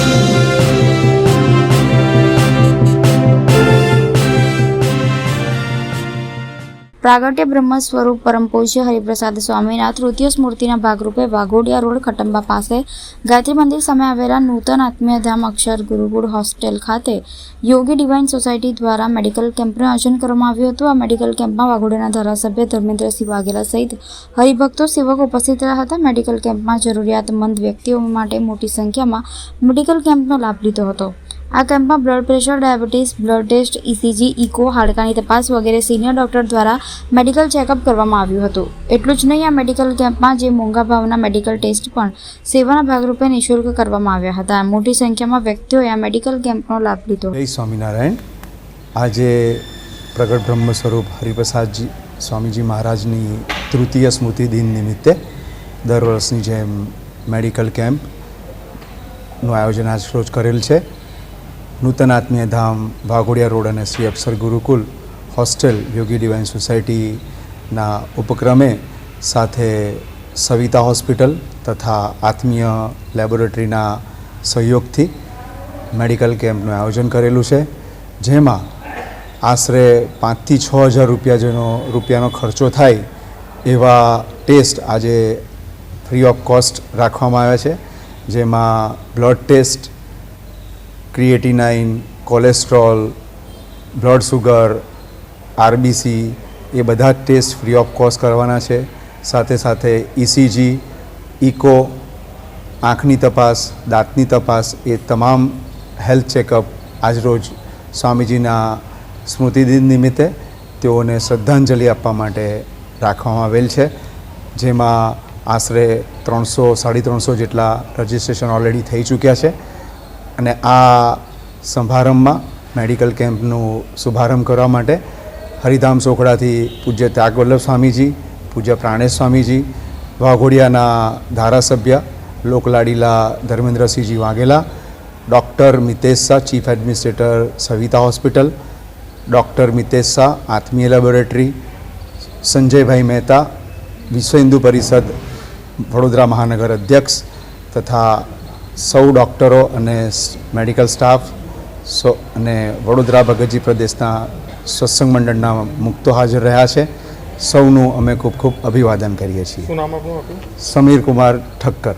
Thank you. પ્રાગટ્ય બ્રહ્મ સ્વરૂપ પરમ પૂજ્ય હરિપ્રસાદ સ્વામીના તૃતીય સ્મૃતિના ભાગરૂપે વાઘોડિયા રોડ ખટંબા પાસે ગાયત્રી મંદિર સામે આવેલા નૂતન આત્મીયધામ અક્ષર ગુરુકુળ હોસ્ટેલ ખાતે યોગી ડિવાઇન સોસાયટી દ્વારા મેડિકલ કેમ્પનું આયોજન કરવામાં આવ્યું હતું. આ મેડિકલ કેમ્પમાં વાઘોડિયાના ધારાસભ્ય ધર્મેન્દ્રસિંહ વાઘેલા સહિત હરિભક્તો, સેવકો ઉપસ્થિત રહ્યા હતા. મેડિકલ કેમ્પમાં જરૂરિયાતમંદ વ્યક્તિઓ માટે મોટી સંખ્યામાં મેડિકલ કેમ્પનો લાભ લીધો હતો. આ કેમ્પમાં blood pressure, diabetes, blood test ECG echo હાડકાની તપાસ વગેરે સિનિયર ડોક્ટર દ્વારા મેડિકલ ચેકઅપ કરવામાં આવ્યું હતું. એટલું જ નહીં, આ મેડિકલ કેમ્પમાં જે મોંઘા ભાવના મેડિકલ ટેસ્ટ પણ સેવાના ભાગરૂપે નિઃશુલ્ક કરવામાં આવ્યા હતા. મોટી સંખ્યામાં વ્યક્તિઓએ આ મેડિકલ કેમ્પનો લાભ લીધો. સ્વામિનારાયણ. આજે પ્રગટ બ્રહ્મ સ્વરૂપ હરિપ્રસાદજી સ્વામીજી મહારાજની તૃતીય સ્મૃતિ દિન નિમિત્તે દર વર્ષની જેમ મેડિકલ કેમ્પનું આયોજન આજ રોજ કરેલ છે. નૂતન આત્મીય ધામ વાઘોડિયા રોડ અને શ્રી અક્ષર ગુરુકુલ હોસ્ટેલ યોગી ડિવાઇન સોસાયટીના ઉપક્રમે સાથે સવિતા હોસ્પિટલ તથા આત્મીય લેબોરેટરીના સહયોગથી મેડિકલ કેમ્પનું આયોજન કરેલું છે જેમાં આશરે પાંચથી છ હજાર રૂપિયા જેનો રૂપિયાનો ખર્ચો થાય એવા ટેસ્ટ આજે ફ્રી ઓફ કોસ્ટ રાખવામાં આવ્યા છે જેમાં blood test creatinine cholesterol blood sugar RBC એ બધા જ ટેસ્ટ ફ્રી ઓફ કોસ્ટ કરવાના છે. સાથે સાથે ઇસીજી ઇકો આંખની તપાસ, દાંતની તપાસ, એ તમામ હેલ્થ ચેકઅપ આજરોજ સ્વામીજીના સ્મૃતિદિન નિમિત્તે તેઓને શ્રદ્ધાંજલિ આપવા માટે રાખવામાં આવેલ છે. જેમાં આશરે ત્રણસો, સાડી ત્રણસો જેટલા રજિસ્ટ્રેશન ઓલરેડી થઈ ચૂક્યા છે. અને આ સમારંભમાં મેડિકલ કેમ્પનું શુભારંભ કરવા માટે હરિધામ સોખડાથી પૂજ્ય ત્યાગવલ્લભ સ્વામીજી, પૂજ્ય પ્રાણેશ સ્વામીજી, વાઘોડિયાના ધારાસભ્ય લોકલાડીલા Dharmendrasinhji Vaghela, doctor Mitesh Shah, chief administrator Savita hospital, doctor Mitesh Shah, Atmiya laboratory, Sanjaybhai Mehta, Vishwa Hindu Parishad, Vadodara મહાનગર અધ્યક્ષ તથા સૌ ડૉક્ટરો અને મેડિકલ સ્ટાફ સો અને વડોદરા ભગતજી પ્રદેશના સત્સંગ મંડળના મુક્તો હાજર રહ્યા છે. સૌનું અમે ખૂબ ખૂબ અભિવાદન કરીએ છીએ. સમીર કુમાર ઠક્કર.